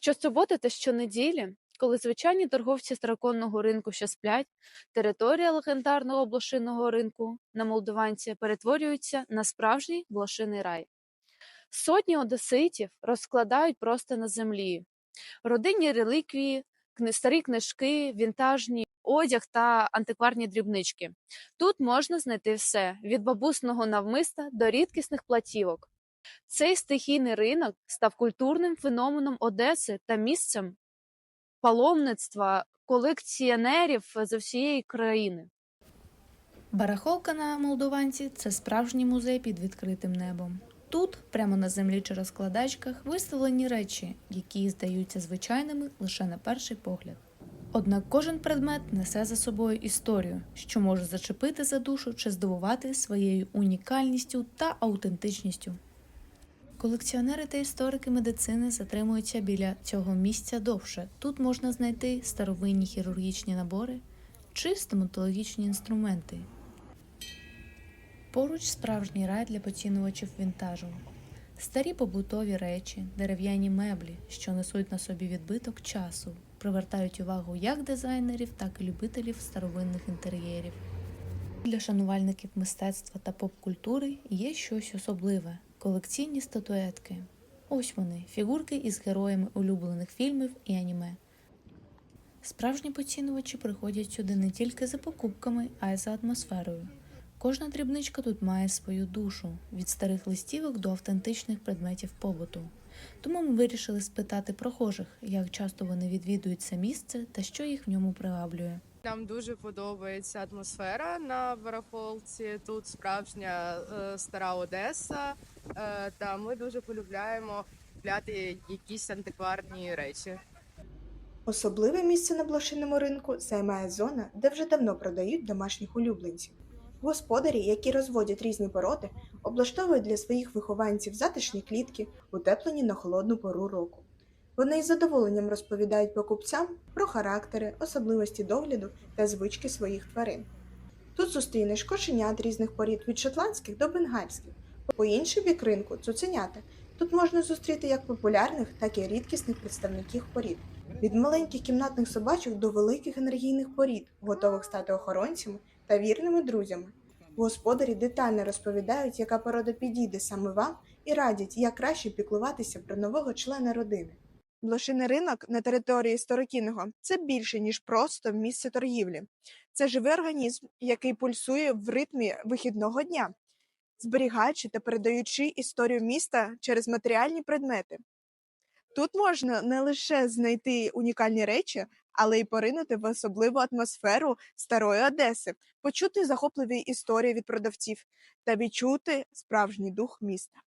Щосуботи та щонеділі, коли звичайні торговці староконного ринку ще сплять, територія легендарного блошиного ринку на Молдованці перетворюється на справжній блошиний рай. Сотні одеситів розкладають просто на землі. Родинні реліквії, старі книжки, вінтажні одяг та антикварні дрібнички. Тут можна знайти все від бабусного навмиста до рідкісних платівок. Цей стихійний ринок став культурним феноменом Одеси та місцем паломництва колекціонерів з всієї країни. Барахолка на Молдованці це справжній музей під відкритим небом. Тут, прямо на землі чи розкладачках, виставлені речі, які здаються звичайними лише на перший погляд. Однак кожен предмет несе за собою історію, що може зачепити за душу чи здивувати своєю унікальністю та аутентичністю. Колекціонери та історики медицини затримуються біля цього місця довше. Тут можна знайти старовинні хірургічні набори чи стоматологічні інструменти. Поруч справжній рай для поцінувачів вінтажу. Старі побутові речі, дерев'яні меблі, що несуть на собі відбиток часу, привертають увагу як дизайнерів, так і любителів старовинних інтер'єрів. Для шанувальників мистецтва та поп-культури є щось особливе колекційні статуетки. Ось вони, фігурки із героями улюблених фільмів і аніме. Справжні поцінувачі приходять сюди не тільки за покупками, а й за атмосферою. Кожна дрібничка тут має свою душу від старих листівок до автентичних предметів побуту. Тому ми вирішили спитати прохожих, як часто вони відвідують це місце та що їх в ньому приваблює. Нам дуже подобається атмосфера на барахолці. Тут справжня е, стара Одеса, е, та ми дуже полюбляємо купляти якісь антикварні речі. Особливе місце на блошиному ринку займає зона, де вже давно продають домашніх улюбленців. Господарі, які розводять різні породи, облаштовують для своїх вихованців затишні клітки, утеплені на холодну пору року. Вони із задоволенням розповідають покупцям про характери, особливості догляду та звички своїх тварин. Тут зустрінеш кошенят різних порід від шотландських до бенгальських. По інший бік ринку цуценята. Тут можна зустріти як популярних, так і рідкісних представників порід. Від маленьких кімнатних собачок до великих енергійних порід, готових стати охоронцями та вірними друзями. Господарі детально розповідають, яка порода підійде саме вам, і радять, як краще піклуватися про нового члена родини. Блошиний ринок на території Старокінного це більше, ніж просто місце торгівлі. Це живий організм, який пульсує в ритмі вихідного дня, зберігаючи та передаючи історію міста через матеріальні предмети. Тут можна не лише знайти унікальні речі, але й поринути в особливу атмосферу старої Одеси, почути захопливі історії від продавців та відчути справжній дух міста.